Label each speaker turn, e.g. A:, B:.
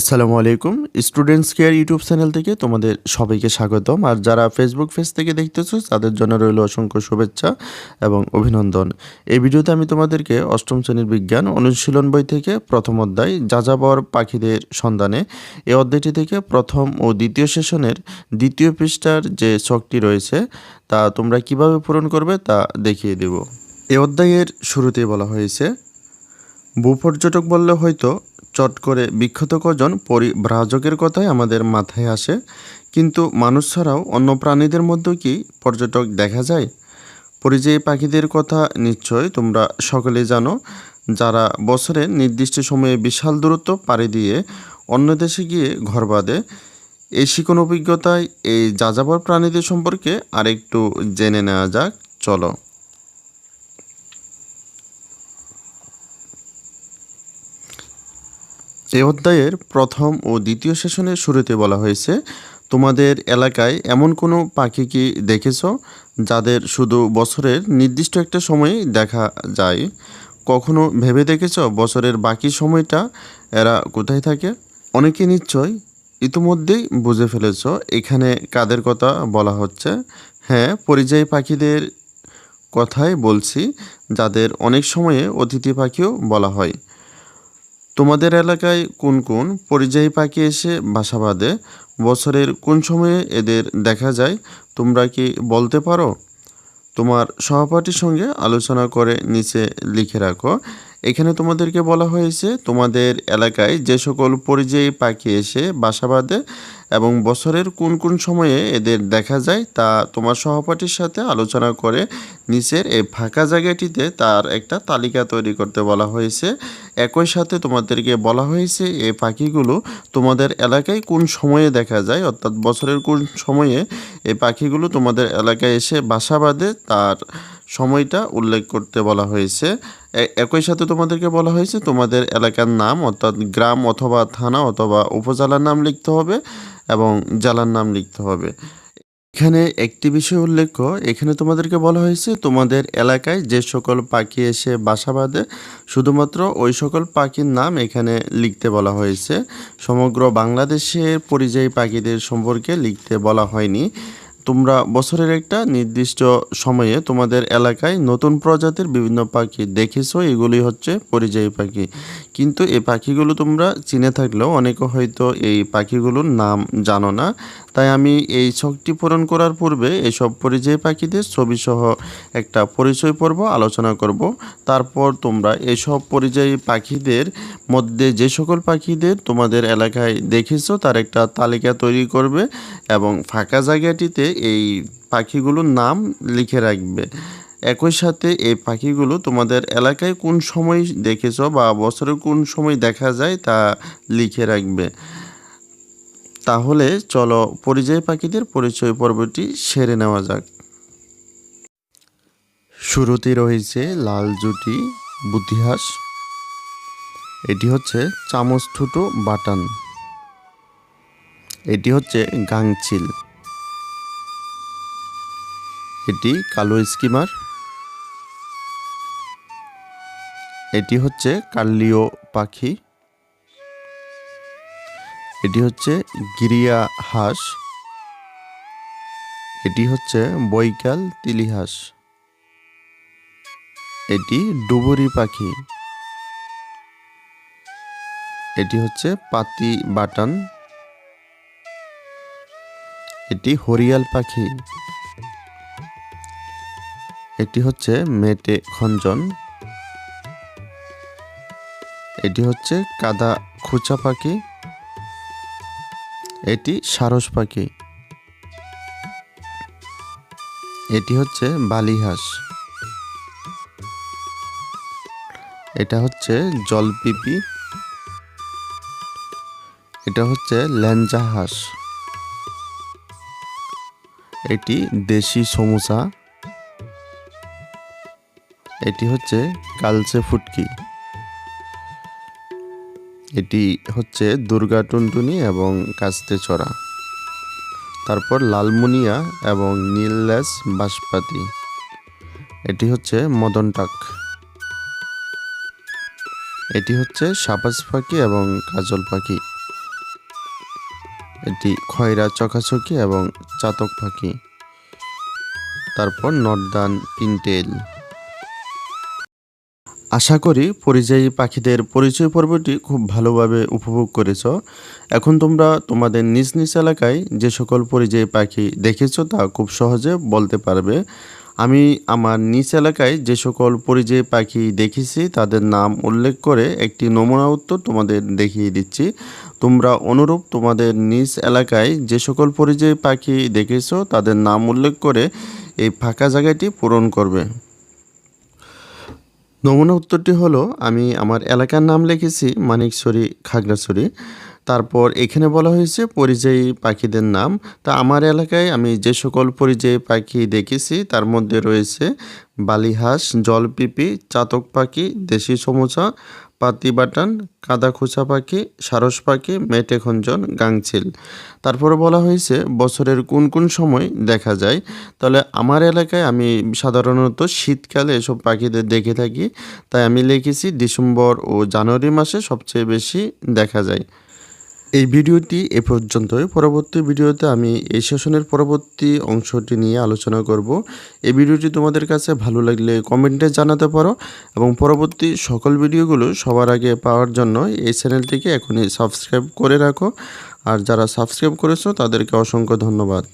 A: আসসালামু আলাইকুম। Students care YouTube channel থেকে তোমাদের সবাইকে স্বাগতম। আর যারা ফেসবুক পেজ থেকে দেখতেছো, তাদের জন্য রইল অসংখ্য শুভেচ্ছা এবং অভিনন্দন। এই ভিডিওতে আমি তোমাদেরকে অষ্টম শ্রেণির বিজ্ঞান, অনুশীলন বই থেকে প্রথম অধ্যায় যাযাবর পাখিদের সন্ধানে এই অধ্যায়টি থেকে প্রথম ও দ্বিতীয় সেশনের দ্বিতীয় পৃষ্ঠার যে ছকটি রয়েছে, তা তোমরা কীভাবে পূরণ করবে তা দেখিয়ে দেব। এই অধ্যায়ের শুরুতেই বলা হয়েছে, ভূপর্যটক বললে হয়তো চট করে বিখ্যাত কজন পরিব্রাজকের কথাই আমাদের মাথায় আসে। কিন্তু মানুষ ছাড়াও অন্য প্রাণীদের মধ্যেও কি পর্যটক দেখা যায়? পরিযায়ী পাখিদের কথা নিশ্চয় তোমরা সকলে জানো, যারা বছরের নির্দিষ্ট সময়ে বিশাল দূরত্ব পাড়ি দিয়ে অন্য দেশে গিয়ে ঘর বাঁধে। এই শিকন অভিজ্ঞতায় এই যাযাবর প্রাণীদের সম্পর্কে আরেকটু জেনে নেওয়া যাক, চলো। এই অধ্যায়ের প্রথম ও দ্বিতীয় সেশনের শুরুতে বলা হয়েছে, তোমাদের এলাকায় এমন কোনো পাখি কি দেখেছ, যাদের শুধু বছরের নির্দিষ্ট একটা সময়ে দেখা যায়? কখনো ভেবে দেখেছ বছরের বাকি সময়টা এরা কোথায় থাকে? অনেকে নিশ্চয় ইতিমধ্যেই বুঝে ফেলেছ এখানে কাদের কথা বলা হচ্ছে। হ্যাঁ পরিযায়ী পাখিদের কথাই বলছি, যাদের অনেক সময়ে অতিথি পাখিও বলা হয়। তোমাদের এলাকায় কোন কোন পরিযায়ী পাখি এসে বাসা বাঁধে? বছরের কোন সময়ে এদের দেখা যায়? তোমরা কি বলতে পারো? তোমার সহপাঠীর সঙ্গে আলোচনা করে নিচে লিখে রাখো। এখানে তোমাদেরকে বলা হয়েছে, তোমাদের এলাকায় যে সকল পরিযায়ী পাখি এসে বাসা বাঁধে এবং বছরের কোন কোন সময়ে এদের দেখা যায় তা তোমার সহপাঠীর সাথে আলোচনা করে নিচের এই ফাঁকা জায়গাটিতে তার একটা তালিকা তৈরি করতে বলা হয়েছে। একই সাথে তোমাদেরকে বলা হয়েছে এই পাখিগুলো তোমাদের এলাকায় কোন সময়ে দেখা যায়, অর্থাৎ বছরের কোন সময়ে এই পাখিগুলো তোমাদের এলাকায় এসে বাসা বাঁধে, তার সময়টা উল্লেখ করতে বলা হয়েছে। একই সাথে তোমাদেরকে বলা হয়েছে, তোমাদের এলাকার নাম, অর্থাৎ গ্রাম অথবা থানা অথবা উপজেলার নাম লিখতে হবে এবং জেলার নাম লিখতে হবে। এখানে একটি বিষয় উল্লেখ্য, এখানে তোমাদেরকে বলা হয়েছে, তোমাদের এলাকায় যে সকল পাখি এসে বাসা বাঁধে, শুধুমাত্র ওই সকল পাখির নাম এখানে লিখতে বলা হয়েছে। সমগ্র বাংলাদেশের পরিযায়ী পাখিদের সম্পর্কে লিখতে বলা হয়নি। তোমরা বছরের একটা নির্দিষ্ট সময়ে তোমাদের এলাকায় নতুন প্রজাতির বিভিন্ন পাখি দেখেছ এগুলি হচ্ছে পরিযায়ী পাখি। কিন্তু এই পাখিগুলো তোমরা চিনে থাকলেও অনেকে হয়তো এই পাখিগুলোর নাম জানো না। তাই আমি এই ছকটি পূরণ করার পূর্বে এসব পরিযায়ী পাখিদের ছবি সহ একটা পরিচয় পর্ব আলোচনা করব। তারপর তোমরা এসব পরিযায়ী পাখিদের মধ্যে যে সকল পাখিদের তোমাদের এলাকায় দেখেছ, তার একটা তালিকা তৈরি করবে এবং ফাঁকা জায়গাটিতে এই পাখিগুলোর নাম লিখে রাখবে। একই সাথে এই পাখিগুলো তোমাদের এলাকায় কোন সময় দেখেছ বা বছরের কোন সময় দেখা যায় তা লিখে রাখবে। তাহলে চলো পরিযায়ী পাখিদের পরিচয় পর্বটি সেরে নেওয়া যাক। শুরুতে রয়েছে লাল জুটি, বুদ্ধিহাস। এটি হচ্ছে চামচ ঠুটো বাটান। এটি হচ্ছে গাংচিল। এটি কালো স্কিমার। এটি হচ্ছে কার্লিও পাখি। এটি হচ্ছে গিরিয়া হাঁস। এটি হচ্ছে বৈকাল তিলি হাঁস। এটি ডুবুরি পাখি। এটি হচ্ছে পাতি বাটান। এটি হরিয়াল পাখি। এটি হচ্ছে মেটে খঞ্জন। এটি হচ্ছে কাদা খুচা পাখি। এটি সারস পাখি। এটি হচ্ছে বালিহাঁস। এটা হচ্ছে জলপিপি। এটা হচ্ছে ল্যাঞ্জা হাঁস এটি দেশি সমুচা। এটি হচ্ছে কালচে ফুটকি। এটি হচ্ছে দুর্গা টুনটুনি এবং কাস্তে চড়া। তারপর লালমুনিয়া এবং নীললেস বাঁশপাতি। এটি হচ্ছে মদন টাক। এটি হচ্ছে সাবাস পাখি এবং কাজল পাখি এটি খয়রা চকাচকি এবং চাতক পাখি তারপর নর্দান পিন্টেল। আশা করি পরিযায়ী পাখিদের পরিচয় পর্বটি খুব ভালোভাবে উপভোগ করেছ। এখন তোমরা তোমাদের নিজ নিজ এলাকায় যে সকল পরিযায়ী পাখি দেখেছ তা খুব সহজে বলতে পারবে। আমি আমার নিজ এলাকায় যে সকল পরিযায়ী পাখি দেখেছি তাদের নাম উল্লেখ করে একটি নমুনা উত্তর তোমাদের দেখিয়ে দিচ্ছি। তোমরা অনুরূপ তোমাদের নিজ এলাকায় যে সকল পরিযায়ী পাখি দেখেছ তাদের নাম উল্লেখ করে এই ফাঁকা জায়গাটি পূরণ করবে। নমুনা উত্তরটি হলো, আমি আমার এলাকার নাম লিখেছি, মানিকছড়ি, খাগড়াছড়ি। তারপর এখানে বলা হয়েছে, পরিযায়ী পাখিদের নাম। তা আমার এলাকায় আমি যে সকল পরিযায়ী পাখি দেখেছি, তার মধ্যে রয়েছে বালিহাঁস, জলপিপি, চাতক পাখি, দেশি সমোচা পাতিবাটান কাদাখুচা পাখি সারস পাখি মেটে খঞ্জন, গাংচিল। তারপরে বলা হয়েছে, বছরের কোন কোন সময় দেখা যায়। তাহলে আমার এলাকায় আমি সাধারণত শীতকালে এসব পাখিদের দেখে থাকি। তাই আমি লিখেছি, ডিসেম্বর ও জানুয়ারি মাসে সবচেয়ে বেশি দেখা যায়। এই ভিডিওটি এ পর্যন্তই। পরবর্তী ভিডিওতে আমি এই সেশনের পরবর্তী অংশটি নিয়ে আলোচনা করব। এই ভিডিওটি তোমাদের কাছে ভালো লাগলে কমেন্টে জানাতে পারো এবং পরবর্তী সকল ভিডিওগুলো সবার আগে পাওয়ার জন্য এই চ্যানেলটিকে এখনই সাবস্ক্রাইব করে রাখো। আর যারা সাবস্ক্রাইব করেছ তাদেরকে অসংখ্য ধন্যবাদ।